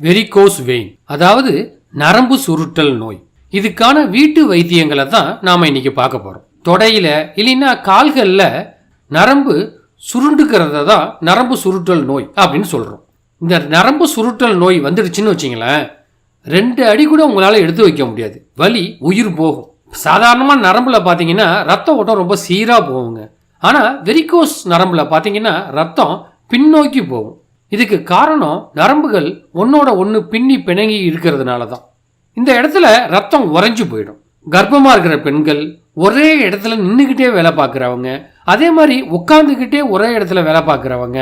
Varicose vein அதாவது நரம்பு சுருட்டல் நோய். இதுக்கான வீட்டு வைத்தியங்களை தான் நாம இன்னைக்கு பார்க்க போறோம். தொடையில இல்லைன்னா கால்களில் நரம்பு சுருண்டுக்கிறத தான் நரம்பு சுருட்டல் நோய் அப்படின்னு சொல்றோம். இந்த நரம்பு சுருட்டல் நோய் வந்துடுச்சுன்னு வச்சிங்களேன் ரெண்டு அடி கூட உங்களால் எடுத்து வைக்க முடியாது. வலி உயிர் போகும். சாதாரணமாக நரம்புல பார்த்தீங்கன்னா ரத்த ஓட்டம் ரொம்ப சீராக போகுங்க. ஆனால் வெரிகோஸ் நரம்பில் பார்த்தீங்கன்னா ரத்தம் பின்னோக்கி போகும். இதுக்கு காரணம் நரம்புகள் ஒன்னோட ஒன்று பின்னி பிணங்கி இருக்கிறதுனால தான் இந்த இடத்துல ரத்தம் உறைஞ்சு போயிடும். கர்ப்பமாக இருக்கிற பெண்கள் ஒரே இடத்துல நின்றுக்கிட்டே வேலை பார்க்குறவங்க அதே மாதிரி உட்காந்துக்கிட்டே ஒரே இடத்துல வேலை பார்க்குறவங்க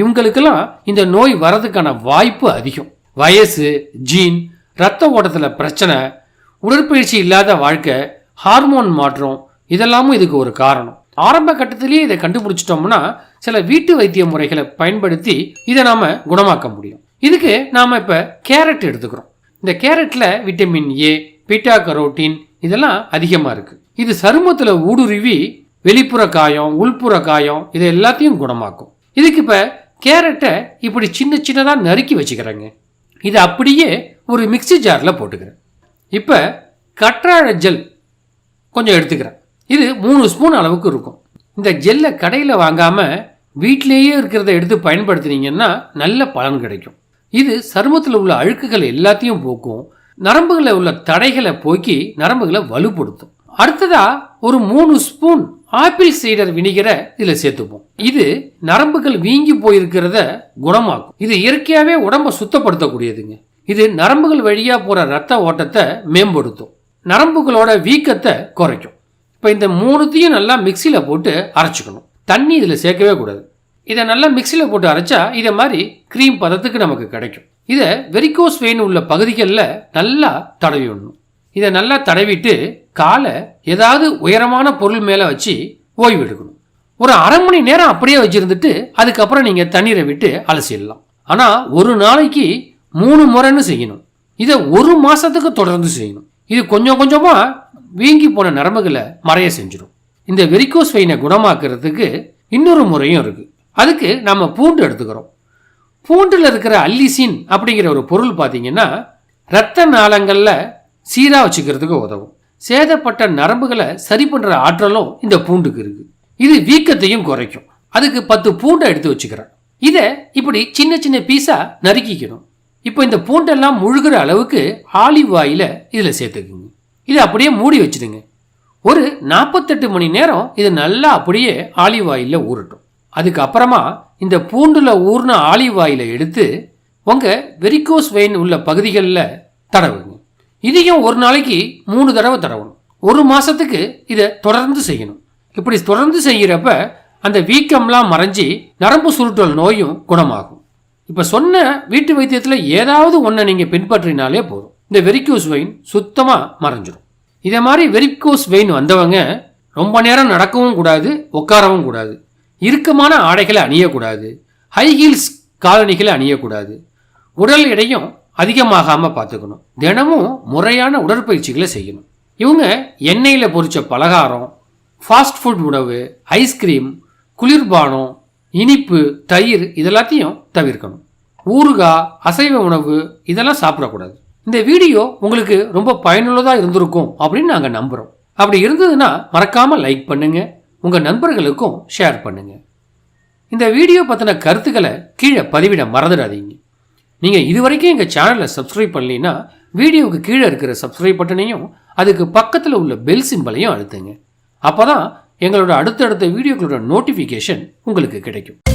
இவங்களுக்கெல்லாம் இந்த நோய் வரதுக்கான வாய்ப்பு அதிகம். வயசு ஜீன் ரத்த ஓட்டத்தில் பிரச்சனை உடற்பயிற்சி இல்லாத வாழ்க்கை ஹார்மோன் மாற்றம் இதெல்லாமும் இதுக்கு ஒரு காரணம். ஆரம்ப கட்டத்திலேயே இதை கண்டுபிடிச்சிட்டோம்னா சில வீட்டு வைத்திய முறைகளை பயன்படுத்தி இதை நாம குணமாக்க முடியும். இதுக்கு நாம இப்ப கேரட் எடுத்துக்கிறோம். இந்த கேரட்ல விட்டமின் ஏ பீட்டா கரோட்டின் இதெல்லாம் அதிகமா இருக்கு. இது சருமத்துல ஊடுருவி வெளிப்புற காயம் உள்புற காயம் இதை எல்லாத்தையும் குணமாக்கும். இதுக்கு இப்ப கேரட்டை இப்படி சின்ன சின்னதா நறுக்கி வச்சுக்கிறேங்க. இதை அப்படியே ஒரு மிக்ஸி ஜாரில் போட்டுக்கிறேன். இப்போ கற்றாழை ஜெல் கொஞ்சம் எடுத்துக்கிறேன். இது மூணு ஸ்பூன் அளவுக்கு இருக்கும். இந்த ஜெல்லை கடையில் வாங்காமல் வீட்டிலேயே இருக்கிறத எடுத்து பயன்படுத்துனீங்கன்னா நல்ல பலன் கிடைக்கும். இது சருமத்தில் உள்ள அழுக்குகள் எல்லாத்தையும் போக்கும். நரம்புகளில் உள்ள தடைகளை போக்கி நரம்புகளை வலுப்படுத்தும். அடுத்ததா ஒரு மூணு ஸ்பூன் ஆப்பிள் சீடர் வினிகரை இதில் சேர்த்துப்போம். இது நரம்புகள் வீங்கி போயிருக்கிறத குணமாக்கும். இது இயற்கையாகவே உடம்பை சுத்தப்படுத்தக்கூடியதுங்க. இது நரம்புகள் வழியாக போகிற ரத்த ஓட்டத்தை மேம்படுத்தும். நரம்புகளோட வீக்கத்தை குறைக்கும். இப்போ இந்த மூணுத்தையும் நல்லா மிக்சியில் போட்டு அரைச்சிக்கணும். தண்ணி இதில் சேர்க்கவே கூடாது. இதை நல்லா மிக்சியில் போட்டு அரைச்சா இதை மாதிரி க்ரீம் பதத்துக்கு நமக்கு கிடைக்கும். இதை வெரிகோஸ் வெயின் உள்ள பகுதிகளில் நல்லா தடவி விடணும் இதை நல்லா தடவிட்டு காலை ஏதாவது உயரமான பொருள் மேலே வச்சு ஓய்வு எடுக்கணும். ஒரு அரை மணி நேரம் அப்படியே வச்சுருந்துட்டு அதுக்கப்புறம் நீங்கள் தண்ணீரை விட்டு அலசிடலாம். ஆனால் ஒரு நாளைக்கு மூணு முறைன்னு செய்யணும். இதை ஒரு மாதத்துக்கு தொடர்ந்து செய்யணும். இது கொஞ்சம் கொஞ்சமாக வீங்கி போன நரம்புகளை மறைய செஞ்சிடும் இந்த வெரிகோஸ் வெயினை குணமாக்குறதுக்கு இன்னொரு முறையும் இருக்கு. அதுக்கு நம்ம பூண்டு எடுத்துக்கிறோம். பூண்டில் இருக்கிற அல்லிசின் அப்படிங்கிற ஒரு பொருள் பார்த்தீங்கன்னா இரத்த நாளங்களில் சீராக வச்சுக்கிறதுக்கு உதவும். சேதப்பட்ட நரம்புகளை சரி பண்ணுற ஆற்றலும் இந்த பூண்டுக்கு இருக்குது இது வீக்கத்தையும் குறைக்கும். அதுக்கு பத்து பூண்டை எடுத்து வச்சுக்கிறேன். இதை இப்படி சின்ன சின்ன பீஸாக நறுக்கிக்கணும். இப்போ இந்த பூண்டெல்லாம் முழுகிற அளவுக்கு ஆலிவ் ஆயில இதில் சேர்த்துக்குங்க. இதை அப்படியே மூடி வச்சுடுங்க. ஒரு நாற்பத்தெட்டு மணி நேரம் இது நல்லா அப்படியே ஆலிவ் ஆயிலில் ஊறட்டும். அதுக்கப்புறமா இந்த பூண்டுல ஊர்ன ஆலிவ் ஆயிலை எடுத்து உங்கள் வெரிகோஸ் வெயின் உள்ள பகுதிகளில் தடவுங்க. இதையும் ஒரு நாளைக்கு மூணு தடவை தடவணும். ஒரு மாதத்துக்கு இதை தொடர்ந்து செய்யணும். இப்படி தொடர்ந்து செய்கிறப்ப அந்த வீக்கம்லாம் மறைஞ்சி நரம்பு சுருட்டல் நோயும் குணமாகும். இப்போ சொன்ன வீட்டு வைத்தியத்தில் ஏதாவது ஒன்றை நீங்கள் பின்பற்றினாலே போதும். இந்த வெரிக்யூஸ் வெயின் சுத்தமாக மறைஞ்சிடும் இதை மாதிரி வெரிக்கோஸ் வெயின் வந்தவங்க ரொம்ப நேரம் நடக்கவும் கூடாது உட்காரவும் கூடாது. இறுக்கமான ஆடைகளை அணியக்கூடாது. ஹை ஹீல்ஸ் காலணிகளை அணியக்கூடாது. உடல் எடையும் அதிகமாகாமல் பார்த்துக்கணும். தினமும் முறையான உடற்பயிற்சிகளை செய்யணும். இவங்க எண்ணெயில் பொரிச்ச பலகாரம் ஃபாஸ்ட் ஃபுட் உணவு ஐஸ்கிரீம் குளிர்பானம் இனிப்பு தயிர் இதெல்லாத்தையும் தவிர்க்கணும். ஊறுகாய் அசைவ உணவு இதெல்லாம் சாப்பிடக்கூடாது. இந்த வீடியோ உங்களுக்கு ரொம்ப பயனுள்ளதாக இருந்திருக்கும் அப்படின்னு நாங்கள் நம்புகிறோம் அப்படி இருந்ததுன்னா மறக்காமல் லைக் பண்ணுங்க உங்கள் நண்பர்களுக்கும் ஷேர் பண்ணுங்க. இந்த வீடியோ பற்றின கருத்துக்களை கீழே பதிவிட மறந்துடாதீங்க. நீங்கள் இது வரைக்கும் எங்கள் சேனலை சப்ஸ்கிரைப் பண்ணலைன்னா வீடியோவுக்கு கீழே இருக்கிற சப்ஸ்கிரைப் பட்டனையும் அதுக்கு பக்கத்தில் உள்ள பெல் சிம்பலையும் அழுத்துங்க. அப்போ தான் எங்களோட அடுத்தடுத்த வீடியோக்களோட நோட்டிஃபிகேஷன் உங்களுக்கு கிடைக்கும்.